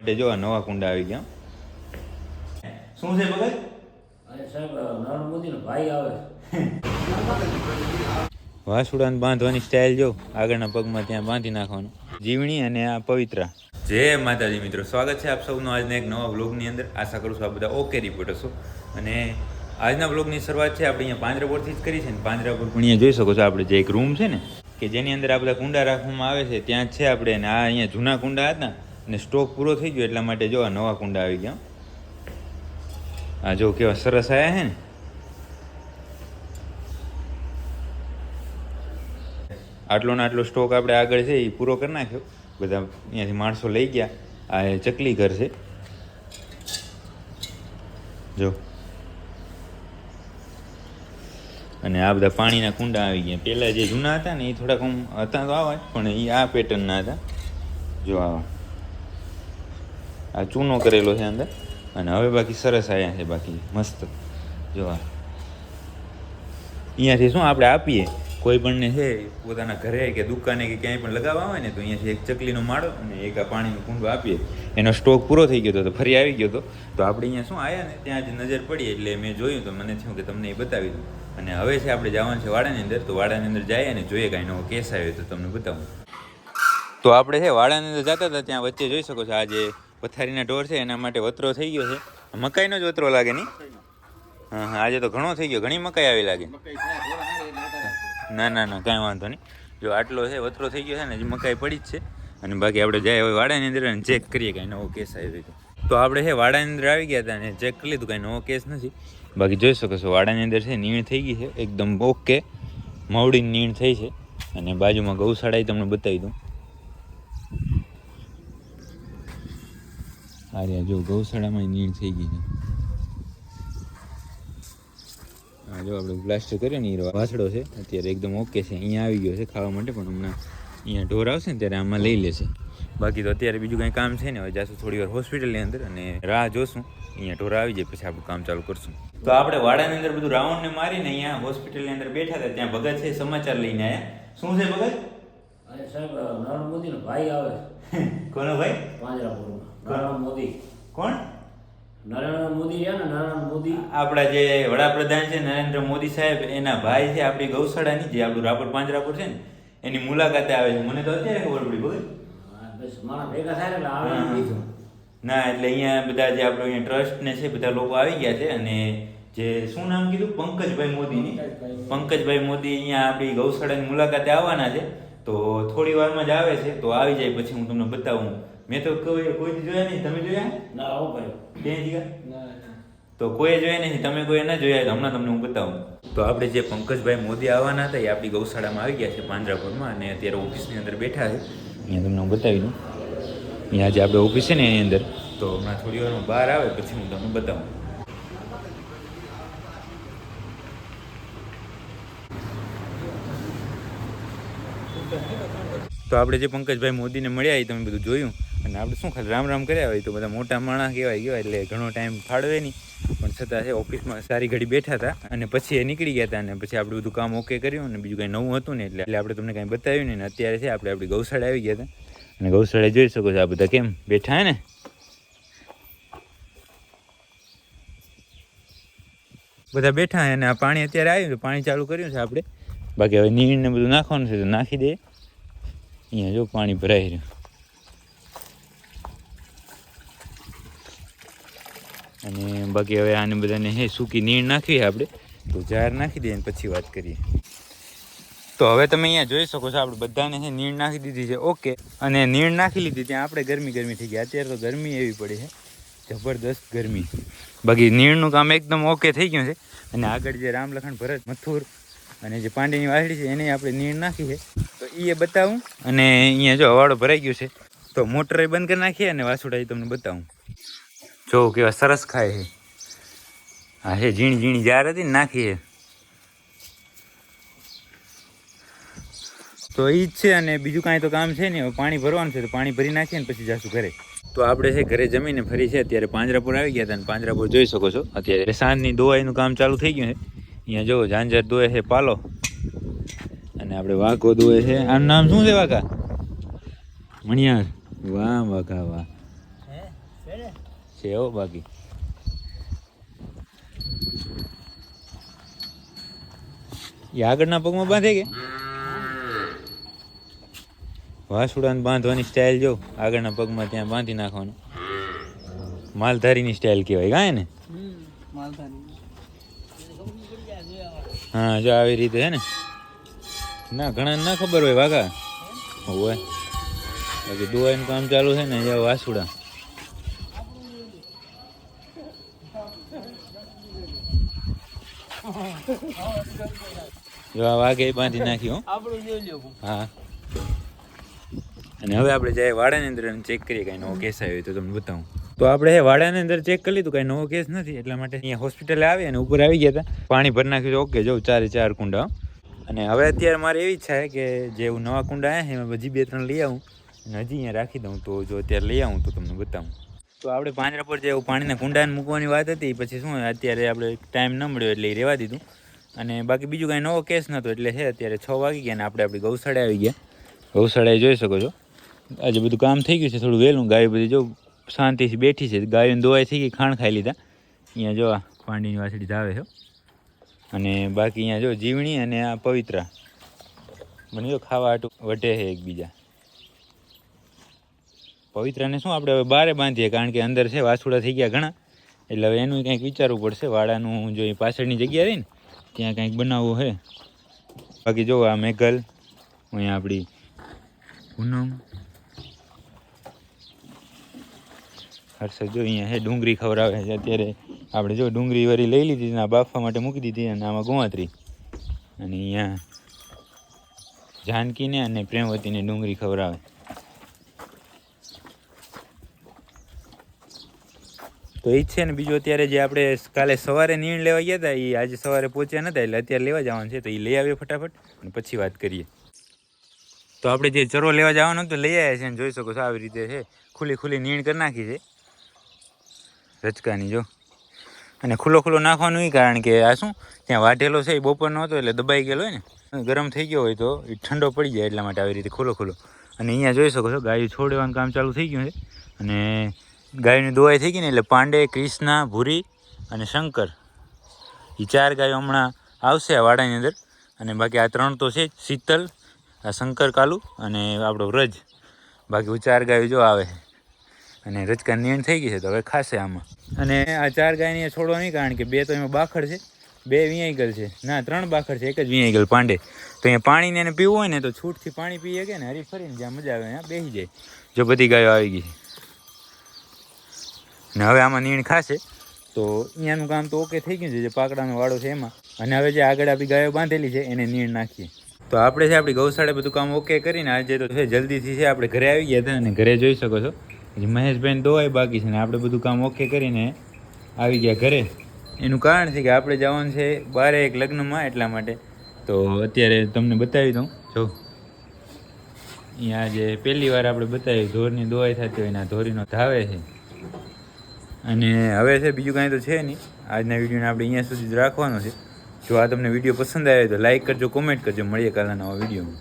માટે જો નવા કુંડા આવી ગયા. શું છે ભગત? અરે સાહેબ નરેન્દ્ર મોદીનો ભાઈ આવે. વાસુડાને બાંધવાની સ્ટાઇલ જો આગળના પગમાં ત્યાં બાંધી નાખવાનું. જીવણી અને આ પવિત્રા. જય માતાજી મિત્રો સ્વાગત છે આપ સૌનો આજના એક નવા વ્લોગની અંદર. આશા કરું છું આ બધા ઓકે રિપોર્ટ હશો. અને આજના વ્લોગની શરૂઆત છે આપણે અહીંયા પાંજરાપુરથી જ કરી છે ને પાંજરાપુર પણ અહીંયા જોઈ શકો છો આપણે જે એક રૂમ છે ને કે જેની અંદર આ બધા કુંડા રાખવામાં આવે છે ત્યાં જ છે આપણે. અને આ અહીંયા જૂના કુંડા હતા અને સ્ટોક પૂરો થઈ ગયો એટલા માટે જો આ નવા કુંડા આવી ગયા. આ જો કેવા સરસ આવ્યા છે ને. આટલો ને આટલો સ્ટોક આપણે આગળ છે, એ પૂરો કરી નાખ્યો. બધા અહીંયાથી માણસો લઈ ગયા. આ ચકલી ઘર છે. જો. અને આ બધા પાણીના કુંડા આવી ગયા. પહેલાં જે જૂના હતા ને, એ થોડાક હતા તો આવા પણ એ આ પેટર્નના હતા. જો આવા. આ ચૂનો કરેલો છે અંદર. અને હવે બાકી સરસ આવ્યા છે, બાકી મસ્ત. જોવા અહીંયાથી શું આપણે આપીએ? કોઈ પણને છે, પોતાના ઘરે કે દુકાને કે ક્યાંય પણ લગાવવા હોય ને, તો અહીંયાથી એક ચકલીનો માળો અને એક આ પાણીનું કુંડો આપીએ. એનો સ્ટોક પૂરો થઈ ગયો હતો ફરી આવી ગયો હતો. તો આપણે અહીંયા શું આવ્યા ને ત્યાં જ નજર પડી એટલે મેં જોયું તો મને થયું કે તમને એ બતાવી દઉં. અને હવે છે, આપણે જવાનું છે વાડાની અંદર. તો વાડાની અંદર જઈએ અને જોઈએ કાંઈ નવો કેસ આવ્યો તો તમને બતાવું. તો આપણે છે, વાડાની અંદર જતા હતા, ત્યાં વચ્ચે જોઈ શકો છો, આ જે પથારીના ઢોર છે, એના માટે વતરો થઈ ગયો છે. મકાઈનો જ વતરો લાગે નહીં? હા હા, આજે તો ઘણો થઈ ગયો. ઘણી મકાઈ આવી લાગે. ના ના ના, કાંઈ વાંધો નહીં. જો આટલો છે, વતરો થઈ ગયો છે ને, હજી મકાઈ પડી જ છે. અને બાકી આપણે જાય હવે વાડાની અંદર અને ચેક કરીએ કાંઈ નવો કેસ આવી તો તો આપણે છે વાડાની અંદર આવી ગયા હતા અને ચેક કરી લીધું, કાંઈ નવો કેસ નથી. બાકી જોઈ શકો છો, વાડાની અંદર છે, નીણ થઈ ગઈ છે, એકદમ ઓકે મવડીની નીણ થઈ છે. અને બાજુમાં ગૌશાળા તમને બતાવી દઉં. આ જો ગૌશાળામાં નીણ થઈ ગઈ છે. હા જો આપણે પ્લાસ્ટર કર્યો ને એ વાસડો છે. અત્યારે એકદમ ઓકે છે. અહીંયા આવી ગયો છે ખાવા માટે પણ હમણાં અહીંયા ઢોર આવશે ને ત્યારે આમાં લઈ લેશે. બાકી તો અત્યારે બીજું કંઈ કામ છે ને હવે જાશું થોડી વાર હોસ્પિટલની અંદર અને રાહ જોશું. અહીંયા ઢોર આવી જાય પછી આપણું કામ ચાલુ કરશું. તો આપણે વાડાની અંદર બધું રાઉન્ડ ને મારીને અહીંયા હોસ્પિટલની અંદર બેઠા હતા ત્યાં ભગત છે સમાચાર લઈને આવ્યા શું છે ભગત? અરે સાહેબ નરેન્દ્ર મોદીનો ભાઈ આવે કોનો ભાઈ? પાંજરાપુરમાં. નરેન્દ્ર મોદી. કોણ? નરેન્દ્ર મોદી છે ને નરેન્દ્ર મોદી. આપણા જે વડાપ્રધાન છે નરેન્દ્ર મોદી સાહેબ એના ભાઈ છે આપણી ગૌશાળાની જે આપણું રાપર પાંજરાપુર છે ને એની મુલાકાતે આવે છે. મને તો અત્યારે ખબર પડી થાય ને એટલે અહીંયા બધા જે આપણો અહીંયા ટ્રસ્ટ ને છે બધા લોકો આવી ગયા છે અને જે શું નામ કીધું? પંકજભાઈ મોદીની. પંકજભાઈ મોદી અહીંયા આપણી ગૌશાળાની મુલાકાતે આવવાના છે. તો થોડી વારમાં જ આવે છે તો આવી જાય પછી હું તમને બતાવું. મેં તો કોઈ કોઈ જોયા નહીં. તમે જોયા? ના આવું ભાઈ. ક્યાંય ગયા તો કોઈ જોયા નહીં. તમે કોઈ ના જોયા તો હમણાં તમને હું બતાવું. તો આપણે જે પંકજભાઈ મોદી આવવાના હતા એ આપણી ગૌશાળામાં આવી ગયા છે પાંજરાપુરમાં અને અત્યારે ઓફિસની અંદર બેઠા છે. અહીંયા તમને હું બતાવી દઉં. અહીંયા જે આપણે ઓફિસ છે ને એની અંદર તો હમણાં થોડી વારમાં બહાર આવે પછી હું તમને બતાવું. તો આપણે જે પંકજભાઈ મોદીને મળ્યા એ તમે બધું જોયું. અને આપણે શું ખાલી રામ રામ કર્યા હોય તો બધા મોટા માણસ કહેવાય કહેવાય, એટલે ઘણો ટાઈમ ફાળવે નહીં. પણ છતાં છે, ઓફિસમાં સારી ઘડી બેઠા હતા અને પછી એ નીકળી ગયા હતા અને પછી આપણે બધું કામ ઓકે કર્યું અને બીજું કંઈ નવું હતું ને એટલે એટલે આપણે તમને કંઈ બતાવ્યું નહીં. ને અત્યારે છે, આપણે આપણી ગૌશાળા આવી ગયા હતા. અને ગૌશાળા જોઈ શકો છો આ બધા કેમ બેઠા હે ને? બધા બેઠા અને આ પાણી અત્યારે આવ્યું પાણી ચાલુ કર્યું છે આપણે. બાકી હવે નીણ ને બધું નાખવાનું છે, તો નાખી દે. અહીંયા જો પાણી ભરાઈ રહ્યું. અને બાકી હવે આને બધાને હે સૂકી નીણ નાખવી આપણે. તો જાર નાખી દઈએ પછી વાત કરીએ. તો હવે તમે અહીંયા જોઈ શકો છો આપણે બધાને છે નીણ નાખી દીધી છે. ઓકે. અને નીણ નાખી લીધી ત્યાં આપણે ગરમી ગરમી થઈ ગઈ. અત્યારે તો ગરમી એવી પડી છે. જબરદસ્ત ગરમી. બાકી નીણનું કામ એકદમ ઓકે થઈ ગયું છે. અને આગળ જે રામલખણ ભરત મથુર અને જે પાંડેની વાસળી છે, એને આપણે નીણ નાખી છે. એ બતાવું. અને અહીંયા જો હવાડો ભરાઈ ગયું છે. તો મોટર બંધ કરી નાખીએ અને વાસુડા તમને બતાવું. જો કેવા સરસ ખાય છે. હા છે ઝીણી ઝીણી જાર હતી ને નાખી છે. તો એ જ છે અને બીજું કાંઈ તો કામ છે નહીં. પાણી ભરવાનું છે તો પાણી ભરી નાખીએ ને પછી જાશું ઘરે. તો આપણે છે ઘરે જમીને ફરી છે. અત્યારે પાંજરાપુર આવી ગયા હતા અને પાંજરાપુર જોઈ શકો છો. અત્યારે સાંજની દોવાઈનું કામ ચાલુ થઈ ગયું છે. અહીંયા જો ઝાંઝર દોય છે, પાલો. અને આપણે વાઘો દોય છે. આનું નામ શું છે વાઘા? મણિયાર. વાહ વાઘા વાહ. છે હો બાકી. એ આગળના પગમાં બાંધે કે? વાસુડાને બાંધવાની સ્ટાઇલ જો. આગળના પગમાં ત્યાં બાંધી નાખવાનું. માલધારીની સ્ટાઇલ કહેવાય કાંઈ ને? હા જો આવી રીતે હે ને. ના ઘણા ના ખબર હોય વાઘા? હોય. બાકી દુવાઈનું કામ ચાલુ છે ને જો વાસુડા. જો આ વાઘે બાંધી નાખ્યું હો. અને હવે આપણે જાય વાડાની અંદર ચેક કરીએ કાંઈ નવો કેસ આવ્યો તો તમને બતાવું. તો આપણે વાડાની અંદર ચેક કરી લીધું કાંઈ નવો કેસ નથી એટલા માટે અહીંયા હોસ્પિટલે આવી અને ઉપર આવી ગયા હતા. પાણી ભરી નાખ્યું ઓકે જો ચારે ચાર કુંડા. અને હવે અત્યારે મારે એવી ઈચ્છા છે કે જે હું નવા કુંડા આવ્યા છે, એમાં હજી બે ત્રણ લઈ આવું અને હજી અહીંયા રાખી દઉં. તો જો અત્યારે લઈ આવું તો તમને બતાવું. તો આપણે પાંજરા પર જે પાણીના કુંડાને મૂકવાની વાત હતી પછી શું અત્યારે આપણે ટાઈમ ન મળ્યો એટલે એ રહેવા દીધું. અને બાકી બીજું કાંઈ નવો કેસ નહોતો એટલે છે અત્યારે છ વાગી ગયા ને આપણે આપણી ગૌશાળા આવી ગયા. ગૌશાળાએ જોઈ શકો છો. આજે બધું કામ થઈ ગયું છે, થોડું વહેલું. ગાય બધી જો શાંતિથી બેઠી છે. ગાયોને દોવાઈ થઈ ગઈ, ખાણ ખાઈ લીધા. અહીંયા જોવા પાંડીની વાસળી ધાવે છે. અને બાકી અહીંયા જો જીવણી અને આ પવિત્રા. મને જો ખાવા આટું વટે છે એકબીજા. પવિત્રાને શું આપણે હવે બારે બાંધીએ? કારણ કે અંદર છે વાસુડા થઈ ગયા ઘણા. એટલે હવે એનું કંઈક વિચારવું પડશે. વાડાનું જો એ પાછળની જગ્યા રહી ને, ત્યાં કંઈક બનાવવું છે બાકી જો આ મેઘલ, અહીંયા આપણી પૂનમ. હર્ષદ જો અહીંયા હે ડુંગળી ખવડાવે છે અત્યારે. આપણે જો ડુંગળી વરી લઈ લીધી ને બાફવા માટે મૂકી દીધી અને આમાં ગોવાતરી. અને અહીંયા જાનકીને અને પ્રેમવતીને ડુંગળી ખવડાવે. તો એ છે ને બીજું અત્યારે જે આપણે કાલે સવારે નીણ લેવા ગયા હતા એ આજે સવારે પહોંચ્યા નતા, એટલે અત્યારે લેવા જવાનું છે, તો એ લઈ આવીએ ફટાફટ, અને પછી વાત કરીએ. તો આપણે જે ચરો લેવા જવાનો તો લઈ આવ્યા છે જોઈ શકો છો આવી રીતે છે. ખુલ્લી ખુલ્લી નીણ કરી નાખી છે. રચકાની જો. અને ખુલ્લો ખુલ્લો નાખવાનું એ કારણ કે આ શું, ત્યાં વાઢેલો છે એ બપોરનો હતો એટલે દબાઈ ગયેલો હોય ને. ગરમ થઈ ગયો હોય તો એ ઠંડો પડી જાય એટલા માટે આવી રીતે ખુલ્લો ખુલ્લો. અને અહીંયા જોઈ શકો છો, ગાયું છોડવાનું કામ ચાલુ થઈ ગયું છે. અને ગાયની દોવાઈ થઈ ગઈ ને એટલે પાંડે ક્રિષ્ના ભૂરી અને શંકર. એ ચાર ગાયો હમણાં આવશે આ વાડાની અંદર. અને બાકી આ ત્રણ તો છે જ, શીતલ, આ શંકર, કાલુ અને આપણો વ્રજ. બાકી ચાર ગાયો જો આવે. અને રજકા નીણ થઈ ગઈ છે તો હવે ખાશે આમાં. અને આ ચાર ગાયને છોડો નહીં, કારણ કે બે તો એમાં બાખડ છે. બે વિયાઈગલ છે. ના, ત્રણ બાખડ છે. એક જ વિયાઈગલ પાંડે. તો અહીંયા પાણીને એને પીવું હોય ને તો છૂટથી પાણી પીએ કે ને, હરી ફરીને જ્યાં મજા આવે ત્યાં બેસી જાય. જો બધી ગાયો આવી ગઈ ને હવે આમાં નીણ ખાશે. તો અહીંયાનું કામ તો ઓકે થઈ ગયું છે, જે પાકડાનો વાળો છે એમાં. અને હવે જે આગળ આપણી ગાયો બાંધેલી છે, એને નીણ નાખીએ. તો આપણે છે, આપણી ગૌશાળા બધું કામ ઓકે કરીને આજે તો છે, જલ્દીથી છે, આપણે ઘરે આવી ગયા હતા અને ઘરે જોઈ શકો છો. હજી મહેશભાઈ દોવાય બાકી છે ને આપણે બધું કામ ઓકે કરીને આવી ગયા ઘરે. એનું કારણ છે કે આપણે જવાનું છે બારે એક લગ્નમાં એટલા માટે. તો અત્યારે તમને બતાવી દઉં. જો. અહીંયા જે પહેલી વાર આપણે બતાવી ધોરની દોવાઈ થતી હોય ને આ ધોરીનો ધાવે છે. અને હવે છે બીજું કાંઈ તો છે નહીં. આજના વિડીયોને આપણે અહીંયા સુધી જ રાખવાનો છે. જો આ તમને વીડિયો પસંદ આવે તો લાઇક કરજો કોમેન્ટ કરજો. મળીએ કાલના નવા વિડીયોમાં.